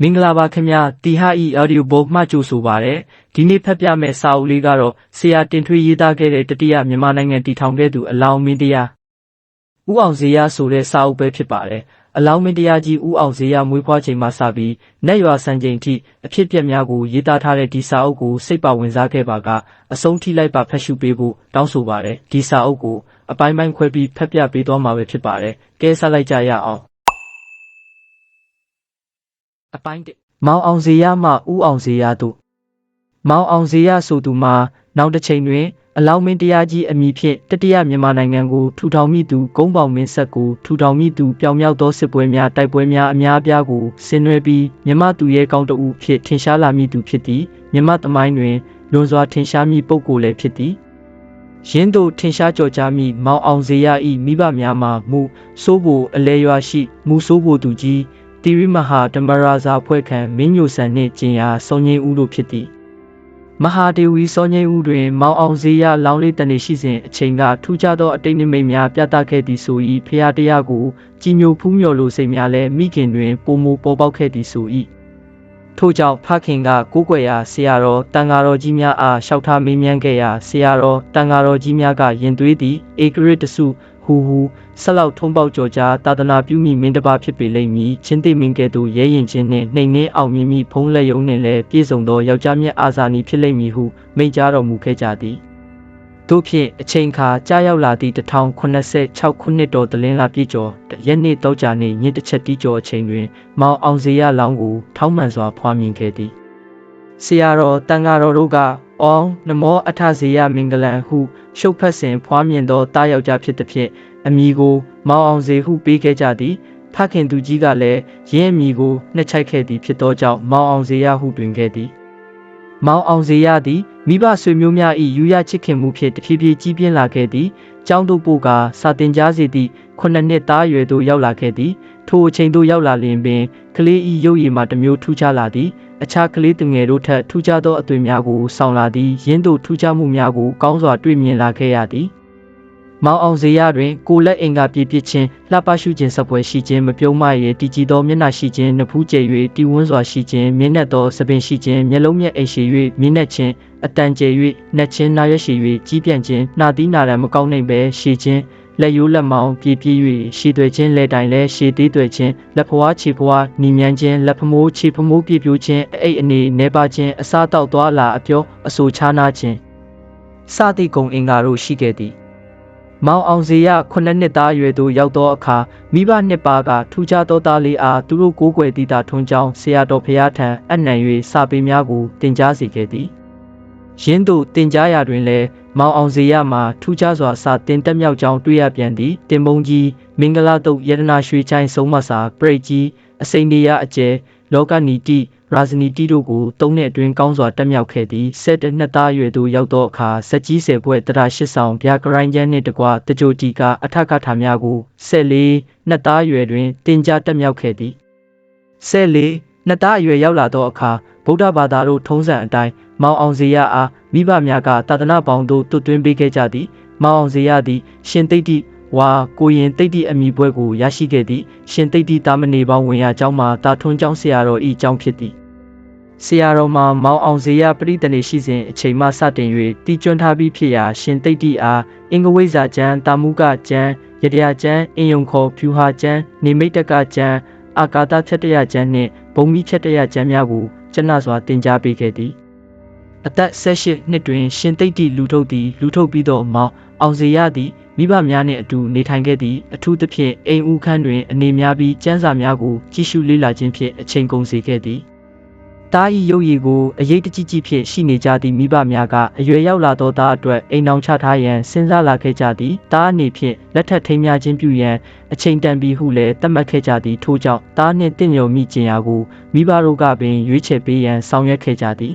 မင်္ဂလာပါခင်ဗျာတီဟာဤအော်ဒီယိုဘုတ်မှကြိုဆိုပါရယ်ဒီနေ့ဖတ်ပြမယ့်စာအုပ်လေးကတော့ဆရာတင်ထွေးရေးသားခဲ့တဲ့တတိယမြန်မာနိုင်ငံတည်ထောင်ခဲ့သူအလောင်းမင်းတရားဦးအောင်ဇေယျဆိုတဲ့စာအုပ်ပဲဖြစ်ပါတယ်အလောင်းမင်းတရားကြီးဦးအောင်ဇေယျမွေးဖွားချိန်မှစပြီးနက်ရွာစံချိန်ထိအဖြစ်ပြက်များကိုရေးသားထားတဲ့ဒီစာအုပ်ကိုစိတ်ပါဝင်စားခဲ့ပါကအဆုံးထိလိုက်ပါဖတ်ရှုပေးဖို့တောင်းဆိုပါတယ်ဒီစာအုပ်ကိုအပိုင်းပိုင်းခွဲပြီးဖတ်ပြပေးသွားမှာပဲဖြစ်ပါတယ်ကဲဆက်လိုက်ကြရအောင် အပိုင်းတစ်မောင်အောင်ဇေယျမှဥအောင်ဇေယျတို့မောင်အောင်ဇေယျဆိုသူမှာနောက်တစ်ချိန်တွင် အလောင်းမင်းတရားကြီးအမည်ဖြင့်တတိယမြန်မာနိုင်ငံကိုထူထောင်မိသူဂုံးပေါင်မင်းဆက်ကိုထူထောင်မိသူပြောင်မြောက်သောစစ်ပွဲများတိုက်ပွဲများအများအပြားကိုဆင်နွှဲပြီးမြမသူရဲကောင်းတဦးဖြစ်ထင်ရှားလာမိသူဖြစ်သည်မြမသမိုင်းတွင်လွန်စွာထင်ရှားမိပုဂ္ဂိုလ်လည်းဖြစ်သည်ရင်းတို့ထင်ရှားကြော်ကြားမိမောင်အောင်ဇေယဤမိဘများမှာမူစိုးဖို့အလဲရွာရှိမူစိုးဖို့သူကြီး တိရိမဟာဓမ္မရာဇာဖွဲ့ခံမင်းညိုဆန်နှင့်ကျင်ရာစောငိမ့်ဦးတို့ဖြစ်သည်မဟာဒေဝီစောငိမ့်ဦးတွင် မောင်အောင်ဇေယလောင်းလေးတနေရှိစဉ်အချိန်ကထူးခြားသောအတိတ်နိမိတ်များပြသခဲ့သည်ဆို၏ဖရာတရားကိုကြည်ညိုဖူးမြော်လိုစိတ်များလည်းမိခင်တွင်ပုံမူပေါ်ပေါက်ခဲ့သည်ဆို၏ထို့ကြောင့်ဖခင်ကကိုးကွယ်ရာဆရာတော်တန်ဃာတော်ကြီးများအားလျှောက်ထားမေးမြန်းခဲ့ရာဆရာတော်တန်ဃာတော်ကြီးများကရင်သွေးသည်ဧကရစ်တစု ဟူဟူဆက်လောက်ထုံးပေါက်ကြော်ကြားသာသနာပြုမိမင်းတစ်ပါးဖြစ်ပေလိမ့်မည်ချင်းသိမင်းကဲ့သို့ရဲရင်ချင်းနှင့်နှိမ်နှင်းအောင်မြင်မိဖုံးလက်ယုံနှင့်လည်းပြည့်စုံသောယောက်ျားမြတ်အာဇာနည်ဖြစ်လိမ့်မည်ဟုမိန့်ကြားတော်မူခဲ့ကြသည်တို့ဖြင့်အချိန်ခါကြာရောက်လာသည့်1086ခုနှစ်တော်တလင်းလာပြည့်ကျော်ရက်နေ့တောကြာနေ့ညတစ်ချက်တီးကျော်အချိန်တွင် မောင်အောင်ဇေယလောင်းကိုထောင်းမှန်စွာဖွားမြင်ခဲ့သည်ဆရာတော်တန်ဃာတော်တို့ကအောင်းနမောအထဇေယမင်္ဂလံဟုရှုပ်ဖက်စဉ်ဖွားမြင်သောတာယောက်ျားဖြစ်သည်ဖြင့်အမိကိုမောင်အောင်ဇေဟုပေးခဲ့ကြသည်ဖခင်သူကြီးကလည်းရင်းအမိကိုနှစ်ချိုက်ခဲ့သည်ဖြစ်သောကြောင့်မောင်အောင်ဇေယဟုတွင်ခဲ့သည်မောင်အောင်ဇေယသည်မိဘဆွေမျိုးများ၏ယူရချစ်ခင်မှုဖြင့်တဖြည်းဖြည်းကြီးပြင်းလာခဲ့သည်။ကျောင်းတို့ပို့ကစာတင်ကြားစေသည့်ခုနှစ်နှစ်သားအရွယ်သို့ရောက်လာခဲ့သည်။ထိုအချိန်သို့ရောက်လာလျင်ပင်ကလေး၏ရုပ်ရည်မှာတစ်မျိုးထူးခြားလာသည်။ အခြားကလေးသူငယ်တို့ထက်ထူးခြားသောအသွင်များကိုဆောင်လာသည်။ရင်းတို့ထူးခြားမှုများကိုကောင်းစွာတွေ့မြင်လာခဲ့ရသည်။မောင်အောင်ဇေယတွင်ကိုလက်အင်္ဂါပြည့်ပြည့်ချင်းလှပရှုခြင်းစပွဲရှိခြင်းမပြုံးမရည်တည်ကြည်သောမျက်နှာရှိခြင်းနှဖူးကျဲ၍တီဝန်းစွာရှိခြင်းမျက်နှာသောသပင်ရှိခြင်းမျက်လုံးမျက်အိမ်ရှိ၍မျက်နှာချင်းအတန်ကျဲ၍နှက်ချင်းနာရွက်ရှိ၍ကြီးပြန့်ခြင်းနှာသီးနာရံမကောင်းနိုင်ပဲရှိခြင်း လက်ရိုးလက်မောင်းပြည့်ပြည့်၍ရှည်သွဲခြင်းလက်တိုင်လည်းရှည်သေးသွဲခြင်းလက်ဖွားခြေဖွားနီမြန်းခြင်းလက်ဖမိုးခြေဖမိုးပြည့်ပြိုးခြင်းအိတ်အနေနေပါခြင်းအစားတောက်သွားလာအပြောအဆိုချားနာခြင်းစသည့်ဂုံအင်္ဂါတို့ရှိခဲ့သည်မောင်အောင်ဇေယခုနှစ်နှစ်သားအရွယ်သို့ရောက်သောအခါမိဘနှစ်ပါးကထူးခြားသောသားလေးအားသူတို့ကိုးကွယ်သည့်သာထွန်းကြောင်းဆရာတော်ဖရာထံအနံ့၍စာပေများကိုတင်ကြားစေခဲ့သည် ရင်းတို့တင်ကြားရာတွင်လည်းမောင်အောင်ဇေယမှာထူးခြားစွာစာတင်တက်မြောက်ကြောင်းတွေ့ရပြန်သည်တင်ပုံကြီးမင်္ဂလာတုတ်ယတနာရွှေချိုင်းဆုံးမစာပရိတ်ကြီးအစိမ့်နေရအကျဲလောကနီတိရာဇနီတိတို့ကိုသုံးနှစ်အတွင်းကောင်းစွာတက်မြောက်ခဲ့သည်ဆက်တနှစ်သားအရွယ်သို့ရောက်သောအခါစက်ကြီးဆယ်ဘွဲ့တရာရှစ်ဆောင်ဗျာဂရိုင်းကျန်းနှင့်တကွတကြိုတီကအထက်ကထာများကိုဆက်လေးနှစ်သားအရွယ်တွင်တင်ကြားတက်မြောက်ခဲ့သည်ဆက်လေးနှစ်သားအရွယ်ရောက်လာသောအခါဗုဒ္ဓဘာသာတို့ထုံးစံအတိုင်းမောင်အောင်ဇေယအားမိဘများကတာသနာပေါင်းသို့တွတ်သွင်းပေးခဲ့ကြသည်မောင်အောင်ဇေယသည် ရှင်သိတ္တိဝါကိုရင်တိတ်တိအမိပွဲကိုရရှိခဲ့သည့်ရှင်တိတ်တိတာမဏေပေါင်းဝင်ရကျောင်းမှာတာထွန်းကျောင်းဆရာတော်ဤကျောင်းဖြစ်သည်ဆရာတော်မှာမောင်အောင်ဇေယပရိသနေရှိစဉ်အချိန်မှစတင်၍တီကျွန်းထားပြီးဖြစ်ရာရှင်တိတ်တိအားအင်္ဂဝိဇ္ဇာကျမ်းတာမုကကျမ်းရတရာကျမ်းအင်ယုံခေါ်ဖြူဟာကျမ်းနေမိတ်တကကျမ်းအာကာသဖြတ်တရကျမ်းနှင့်ဘုံမိဖြတ်တရကျမ်းများကိုကျနစွာတင် जा ပေးခဲ့သည် အသက်18နှစ်တွင် ရှင်သိတ္တိလူထုတ်သည်လူထုတ်ပြီးသောမောင်အောင်စေရသည်မိဘများနှင့်အတူနေထိုင်ခဲ့သည့်အထူးသဖြင့်အိမ်ဦးခန်းတွင်အနေများပြီးကျန်းစာများကိုကြည့်ရှုလေ့လာခြင်းဖြင့်အချိန်ကုန်စေခဲ့သည်တားဤရုပ်ရည်ကိုအရေးတကြီးကြီးဖြင့်ရှိနေကြသည့်မိဘများကအရွယ်ရောက်လာသောသားအတွက်အိမ်အောင်ချထားရန်စဉ်းစားလာခဲ့ကြသည်တားအနေဖြင့်လက်ထပ်ထိမ်းများခြင်းပြုရန်အချိန်တန်ပြီးဟုလည်းသတ်မှတ်ခဲ့ကြသည်ထို့ကြောင့်တားနှင့်တင့်လျော်မိခြင်းရာကိုမိဘတို့ကပင်ရွေးချယ်ပေးရန်ဆောင်ရွက်ခဲ့ကြသည်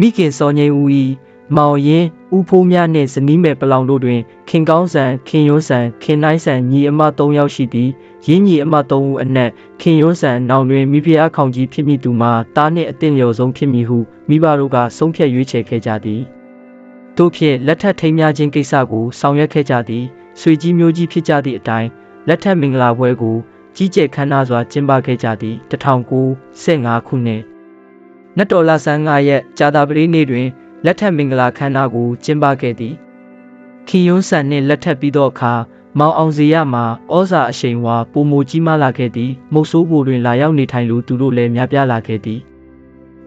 မိခင်စောငိမ့်ဦး၏မောင်ရင်ဦးဖိုးများနှင့်ဇနီးမယ်ပလောင်တို့တွင် ခင်ကောင်းဆန်ခင်ရွန်းဆန်ခင်နိုင်ဆန်ညီအမ၃ယောက်ရှိသည်ရင်းညီအမ၃ဦးအနက်ခင်ရွန်းဆန်နောင်တွင်မိဖုရားခေါင်ကြီးဖြစ်မိသူမှာတားနှင့်အသင့်လျော်ဆုံးဖြစ်မည်ဟုမိဘတို့ကဆုံးဖြတ်ရွေးချယ်ခဲ့ကြသည်တို့ဖြင့်လက်ထပ်ထိမ်းများခြင်းကိစ္စကိုဆောင်ရွက်ခဲ့ကြသည်ဆွေကြီးမျိုးကြီးဖြစ်ကြသည့်အတိုင်းလက်ထပ်မင်္ဂလာပွဲကိုကြီးကျယ်ခမ်းနားစွာကျင်းပခဲ့ကြသည်1915ခုနှစ် နတ်တော်လာဆန်း9ရက်ကြာတာပတိနေ့တွင်လက်ထက်မင်္ဂလာခမ်းနားကိုကျင်းပခဲ့သည်ခင်ယွန်းဆန်နှင့်လက်ထပ်ပြီးသောအခါမောင်အောင်စရမှာဩဇာအရှိန်ဝါပုံမကြီးမားလာခဲ့သည်မုတ်ဆိုးဘူတွင်လာရောက်နေထိုင်လို့သူတို့လည်းများပြားလာခဲ့သည်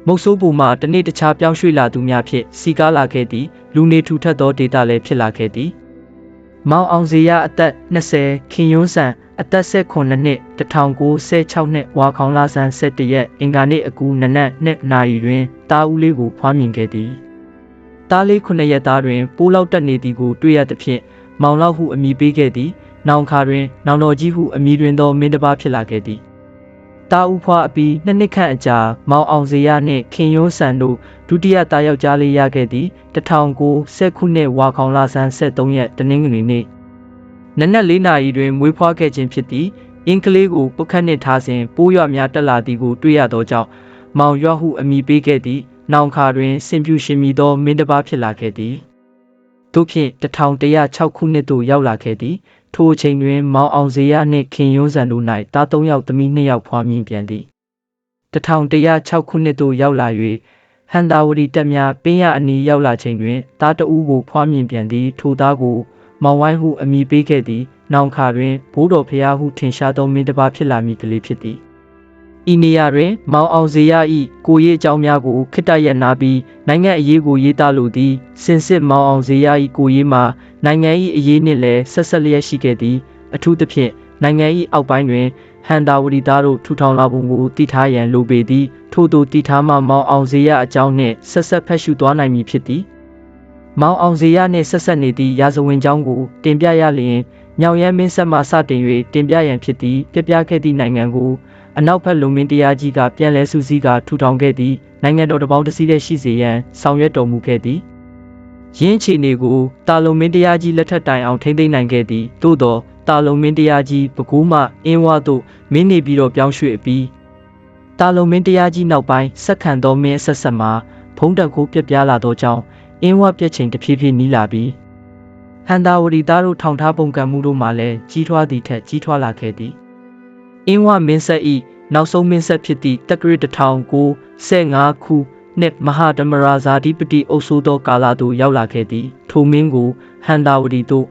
မုတ်ဆိုးဘူမှာတနေ့တခြားပြောင်းရွှေ့လာသူများဖြင့်စီကားလာခဲ့သည်လူနေထူထပ်သောဒေတာလည်းဖြစ်လာခဲ့သည် မောင်အောင်စရအသက်20ခင်ယွန်းဆန်အသက်16နှစ်1916နှစ်ဝါခေါင်လာဆန်း17ရက်အင်္ဂါနေ့အကူနနက်2နာရီတွင်တာဦးလေးကိုဖွားမြင်ခဲ့သည်တားလေး9ရက်သားတွင်ပိုးလောက်တက်နေသည်ကိုတွေ့ရသဖြင့်မောင်လောက်ဟုအမည်ပေးခဲ့သည်။နောင်ခါတွင် နောင်တော်ကြီးဟုအမည်တွင်သောမင်းတစ်ပါးဖြစ်လာခဲ့သည်။ တာဦးဖွားအပြီးနှစ်နှစ်ခန့်အကြာမောင်အောင်စရနှင့်ခင်ယွန်းဆန်တို့ဒုတိယသားယောက်ျားလေးရခဲ့သည်1910ခုနှစ်ဝါခေါင်လဆန်း73ရက်တနင်္ဂနွေနေ့နနက်၄နာရီတွင်မွေးဖွားခဲ့ခြင်းဖြစ်သည်အင်းကလေးကိုပုတ်ခတ်နှင့်ထားစဉ်ပိုးရွများတက်လာသည်ကိုတွေ့ရသောကြောင့်မောင်ရွဟုအမည်ပေးခဲ့သည် နောင်ခါတွင်စင်ပြူရှင်မီသောမင်းတစ်ပါးဖြစ်လာခဲ့သည် တို့ဖြင့်1106ခုနှစ်သို့ရောက်လာခဲ့သည်ထိုအချိန်တွင်မောင်အောင်စရနှင့်ခင်ယွန်းစံတို့၌တား၃ယောက်သမီး၂ယောက်ဖွားမြင်ပြန်သည်1106ခုနှစ်သို့ရောက်လာ၍ဟန်တာဝတီတက်များပင်းရအနီးရောက်လာချိန်တွင်တားတဦးကိုဖွားမြင်ပြန်သည်ထိုသားကိုမောင်ဝိုင်းဟုအမည်ပေးခဲ့သည် နောင်ခါတွင်ဘိုးတော်ဖျားဟုထင်ရှားသောမင်းတစ်ပါးဖြစ်လာမည်ကလေးဖြစ်သည် ဤနေရာတွင် မောင်အောင်စရ၏ကိုရေးအကြောင်းများကိုခိတ္တရနာပြီးနိုင်ငံအရေးကိုရေးသားလိုသည်စင်စစ်မောင်အောင်စရ၏ကိုရေးမှာနိုင်ငံ၏အရေးနှင့်လည်းဆက်ဆက်လျက်ရှိခဲ့သည်အထူးသဖြင့်နိုင်ငံ၏အောက်ပိုင်းတွင်ဟန်တာဝတီသားတို့ထူထောင်လာပုံကိုတည်ထားရန်လိုပေသည်ထို့သောတည်ထားမှမောင်အောင်စရအကြောင်းနှင့်ဆက်ဆက်ဖက်ရှုသွားနိုင်မည်ဖြစ်သည်မောင်အောင်စရနှင့်ဆက်ဆက်နေသည့်ရာဇဝင်ကြောင်းကိုတင်ပြရလျင်မြောင်ရမ်းမင်းဆက်မှစတင်၍တင်ပြရန်ဖြစ်သည်ပြပြခဲ့သည့်နိုင်ငံကို အနောက်ဘက်လုံမင်းတရားကြီးကပြန်လဲစုစည်းကထူထောင်ခဲ့သည်နိုင်ငံတော်တပေါင်းတစည်းတဲ့ရှိစေရန်ဆောင်ရွက်တော်မူခဲ့သည်ရင်းချီနေကိုတာလုံမင်းတရားကြီးလက်ထက်တိုင်အောင်ထိမ့်သိမ်းနိုင်ခဲ့သည်သို့သောတာလုံမင်းတရားကြီးပကူးမှအင်းဝါသို့မင်းနေပြီးတော့ပြောင်းရွှေ့ပြီးတာလုံမင်းတရားကြီးနောက်ပိုင်းဆက်ခံသောမင်းဆက်ဆက်မှာဖုံးတက်ကိုပြက်ပြားလာသောကြောင့်အင်းဝပြက်ချိန်တဖြည်းဖြည်းနီးလာပြီးဟန်တာဝတီသားတို့ထောင်ထားပုံကံမှုတို့မှလည်းကြီးထွားသည့်ထက်ကြီးထွားလာခဲ့သည် အင်းဝမင်းဆက်ဤနောက်ဆုံးမင်းဆက်ဖြစ်သည့်တက္ကရာ1915ခုနှစ်မဟာဓမ္မရာဇာတိပတိအုပ်စိုးသောကာလသို့ရောက်လာခဲ့သည်ထိုမင်းကိုဟန်တာဝတီသို့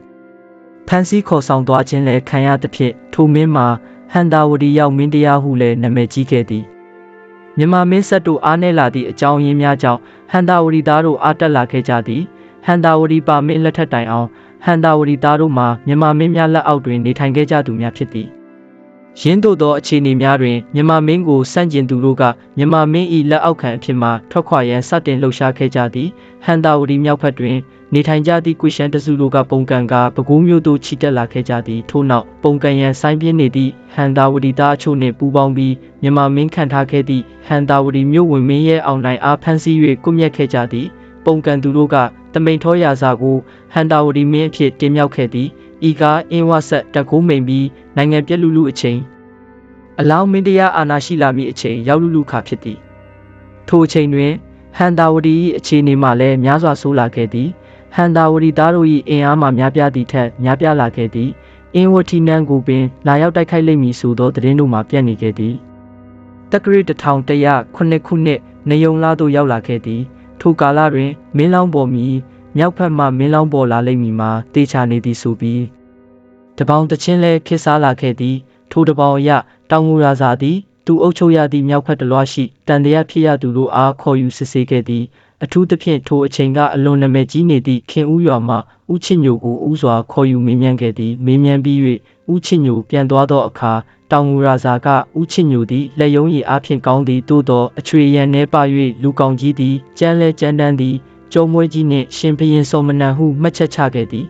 ဖန်စီခေါ်ဆောင်သွားခြင်းလည်းခံရသဖြင့်ထိုမင်းမှာဟန်တာဝတီရောက်မင်းတရားဟုလည်းနာမည်ကြီးခဲ့သည်မြန်မာမင်းဆက်တို့အားနည်းလာသည့်အကြောင်းရင်းများကြောင့်ဟန်တာဝတီသားတို့အားတက်လာခဲ့ကြသည်ဟန်တာဝတီပါမင်းလက်ထက်တိုင်အောင်ဟန်တာဝတီသားတို့မှာမြန်မာမင်းများလက်အောက်တွင်နေထိုင်ခဲ့ကြသူများဖြစ်သည် ရင်းတို့သောအခြေအနေများတွင်မြန်မာမင်းကိုစန့်ကျင်သူတို့ကမြန်မာမင်း၏လက်အောက်ခံအဖြစ်မှထွက်ခွာရန်စတင်လှုပ်ရှားခဲ့ကြသည်ဟန်တာဝတီမြောက်ဘက်တွင်နေထိုင်ကြသည့်ကွေရှန်တစုတို့ကပုံကန်ကပကူးမျိုးတို့ချီတက်လာခဲ့ကြသည်ထို့နောက်ပုံကန်ရန်ဆိုင်းပြင်းနေသည့်ဟန်တာဝတီသားအချို့နှင့်ပူးပေါင်းပြီးမြန်မာမင်းခံထားခဲ့သည့်ဟန်တာဝတီမြို့ဝင်မင်းရဲ့အောင်နိုင်အားဖမ်းဆီး၍ကွပ်မျက်ခဲ့ကြသည်ပုံကန်သူတို့ကတမိန်ထောရာစာကိုဟန်တာဝတီမင်းအဖြစ်တင်မြှောက်ခဲ့သည် ဤကားအင်းဝဆက်တကူးမိန်ပြီးနိုင်ငံပြက်လူလူအချိန်အလောင်းမင်းတရားအာဏာရှိလာမည့်အချိန်ရောက်လူလူခါဖြစ်သည်ထိုအချိန်တွင်ဟန်တာဝတီ၏အခြေအနေမှလည်းများစွာဆိုးလာခဲ့သည်ဟန်တာဝတီသားတို့၏အင်အားမှများပြားသည့်ထက်များပြားလာခဲ့သည်အင်းဝတီနန်းကိုပင်လာရောက်တိုက်ခိုက်လိမ့်မည်ဆိုသောသတင်းတို့မှပြန့်နေခဲ့သည်တက္ကရီ1100ခုနှစ်ခုနှစ်နေုံလာသို့ရောက်လာခဲ့သည်ထိုကာလတွင်မင်းလောင်းပေါ်မီ မြောက်ဖက်မှမင်းလောင်းပေါ်လာလိမ့်မည်မှာတေချာနေသည်ဆိုပြီးတပေါင်းတချင်းလဲခစ်စားလာခဲ့သည် ထိုတပေါင်းအရတောင်ငူရာဇာသည်သူအုပ်ချုပ်ရသည့်မြောက်ဖက်တလွှားရှိတန်တရားဖြစ်ရသူတို့အားခေါ်ယူစစ်ဆေးခဲ့သည်အထူးသဖြင့်ထိုအချိန်ကအလွန်နာမည်ကြီးနေသည့်ခင်ဦးရွာမှဦးချစ်ညိုကိုဦးစွာခေါ်ယူမေးမြန်းခဲ့သည်မေးမြန်းပြီး၍ဦးချစ်ညိုပြန်သွားသောအခါတောင်ငူရာဇာကဦးချစ်ညိုသည်လက်ယုံရည်အားဖြင့်ကောင်းသည်သို့သောအချွေရန်နှဲပ၍လူကောင်းကြီးသည်ကြမ်းလဲကြမ်းတမ်းသည် ကျုံမွေးကြီးနှင့်ရှင်ဘရင်စောမနန်ဟုမှတ်ချက်ချခဲ့သည်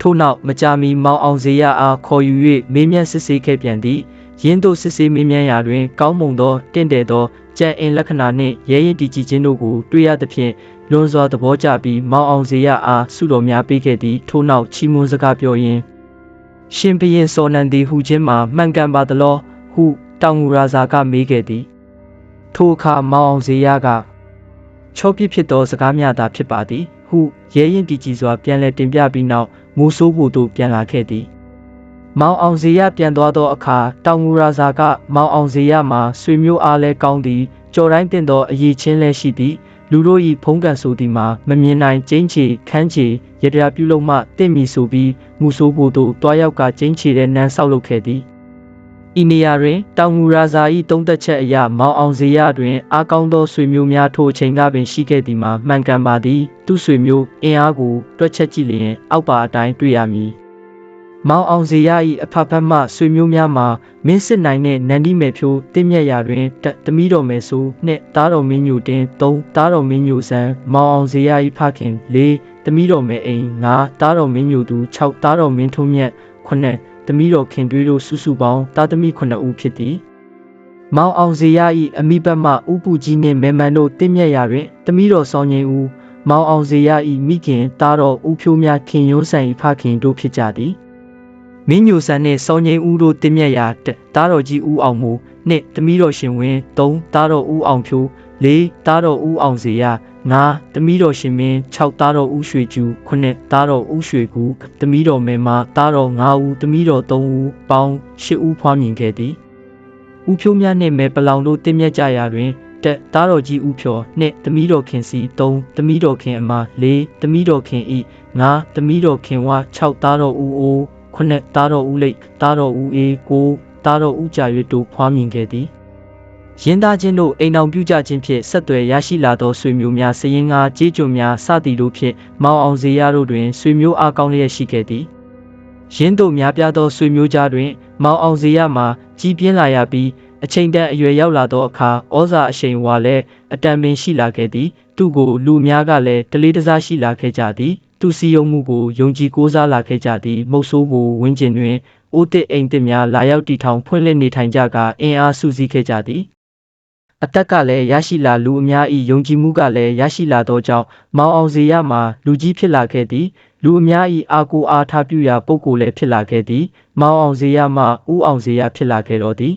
ထို့နောက်မကြာမီမောင်အောင်စေရအားခေါ်ယူ၍မေးမြန်းစစ်ဆေးခဲ့ပြန်သည်ရင်းတို့စစ်ဆေးမေးမြန်းရာတွင် ကောင်းမွန်သောတင့်တယ်သောကြံအင်လက္ခဏာနှင့်ရဲရင်တည်ကြည်ခြင်းတို့ကိုတွေ့ရသဖြင့်လွန်စွာသဘောကျပြီးမောင်အောင်စေရအားဆုတော်များပေးခဲ့သည်ထို့နောက်ချီးမွမ်းစကားပြောရင်းရှင်ဘရင်စောနန်သည်ဟူခြင်းမှာမှန်ကန်ပါသလောဟုတောင်ငူရာဇာကမေးခဲ့သည်ထိုအခါမောင်အောင်စေရက ချောပြစ်ဖြစ်သောစကားများသာဖြစ်ပါသည် ဟုရဲရင်တည်ကြည်စွာပြန်လည်တင်ပြပြီးနောက်မိုးဆိုးဖို့သို့ပြန်လာခဲ့သည်မောင်အောင်ဇေယပြန်သွားသောအခါတောင်ငူရာဇာကမောင်အောင်ဇေယမှာဆွေမျိုးအားလဲကောင်းသည်ကြော်တိုင်းတင်သောအရေးချင်းလဲရှိသည်လူတို့၏ဖုံးကန်ဆိုသည်မှာမမြင်နိုင်ကျင်းချေခန်းချေရတရားပြုလုပ်မှတင့်မီဆိုပြီးမူဆိုးဖို့တို့တွားရောက်ကကျင်းချေတဲ့နန်းဆောက်လုပ်ခဲ့သည် ဤနေရာတွင်တောင်ငူရာဇာ၏တုံးသက်ချက်အရမောင်အောင်ဇေယတွင်အားကောင်းသောဆွေမျိုးများထိုအချိန်ကပင်ရှိခဲ့သည်မှာမှန်ကန်ပါသည် သူဆွေမျိုးအင်အားကိုတွက်ချက်ကြည့်လျင်အောက်ပါအတိုင်းတွေ့ရမည်မောင်အောင်ဇေယ၏အဖဖက်မှဆွေမျိုးများမှာမင်းစစ်နိုင်တဲ့နန္ဒီမယ်ဖြိုးတင့်မြက်ရာတွင်တသမီးတော်မယ်ဆိုနှင့်သားတော်မင်းညိုတင်၃သားတော်မင်းညိုဆန်းမောင်အောင်ဇေယ၏ဖခင်၄သမီးတော်မယ်အိမ်၅သားတော်မင်းညိုသူ၆သားတော်မင်းထုံးမြတ်9 သမီးတော်ခင်တွေးတို့စုစုပေါင်းသားသမီး9ဦးဖြစ်သည်မောင်အောင်ဇေယ၏အမိဘက်မှဥပူကြီးနှင့်မေမန်တို့တင့်မြက်ရာတွင်သမီးတော်ဆောင်ငင်ဦးမောင်အောင်ဇေယ၏မိခင်သားတော်ဦးဖြိုးများခင်ရိုးဆန်၏ဖခင်တို့ဖြစ်ကြသည်မင်းညိုဆန်နှင့်စောင်းငိမ့်ဦးတို့တင်မြက်ရာတစ်တားတော်ကြီးဦးအောင်မူနှင့်သမီးတော်ရှင်ဝင်း၃တားတော်ဦးအောင်ဖြိုး၄တားတော်ဦးအောင်စေရ ၅သမီးတော်ရှင်မင်း၆တားတော်ဦးရွှေကျူ9တားတော်ဦးရွှေကူသမီးတော်မေမတားတော်၅ဦးသမီးတော်၃ဦးပေါင်း၈ဦးဖွားမြင်ခဲ့သည်ဦးဖြိုးများနှင့်မဲပလောင်တို့တင်မြက်ကြရာတွင်တက်တားတော်ကြီးဦးဖြော်နှင့်သမီးတော်ခင်စီ၃သမီးတော်ခင်အမ၄သမီးတော်ခင်ဤ၅သမီးတော်ခင်ဝ၆တားတော်ဦးအိုးခုနှစ်သားတော်ဦးလိတ်သားတော်ဦးအေးကိုသားတော်ဦးကြာရွတ်တို့ဖွားမြင်ခဲ့သည် ရင်းသားချင်းတို့အိမ်အောင်ပြုကြခြင်းဖြင့်ဆက်သွယ်ရရှိလာသောဆွေမျိုးများစည်ရင်ကားကြေးကျွန်များစသည်တို့ဖြင့်မောင်အောင်စေရတို့တွင်ဆွေမျိုးအားကောင်းလျက်ရှိခဲ့သည်ရင်းတို့များပြားသောဆွေမျိုးကြားတွင် မောင်အောင်စေရမှာကြီးပြင်းလာရပြီးအချိန်တန်အရွယ်ရောက်လာသောအခါဩဇာအရှိန်ဝါလည်းအတန်ပင်ရှိလာခဲ့သည် သူ့ကိုလူအများကလည်းတလေးတစားရှိလာခဲ့ကြသည်သူစီယုံမှုကိုယုံကြည်ကိုးစားလာခဲ့ကြသည်မုတ်ဆိုးကိုဝင်းကျင်တွင်အိုးတစ်အိမ်တစ်များလာရောက်တီထောင်ဖွင့်လှစ်နေထိုင်ကြကအင်အားစုစည်းခဲ့ကြသည် အသက်ကလည်းရရှိလာလူအများ၏ယုံကြည်မှုကလည်းရရှိလာသောကြောင့်မောင်အောင်စေရမှာလူကြီးဖြစ်လာခဲ့သည်လူအများ၏အာကိုအားထားပြုရာပုဂ္ဂိုလ်လည်းဖြစ်လာခဲ့သည်မောင်အောင်စေရမှဥအောင်စေရဖြစ်လာခဲ့တော်သည်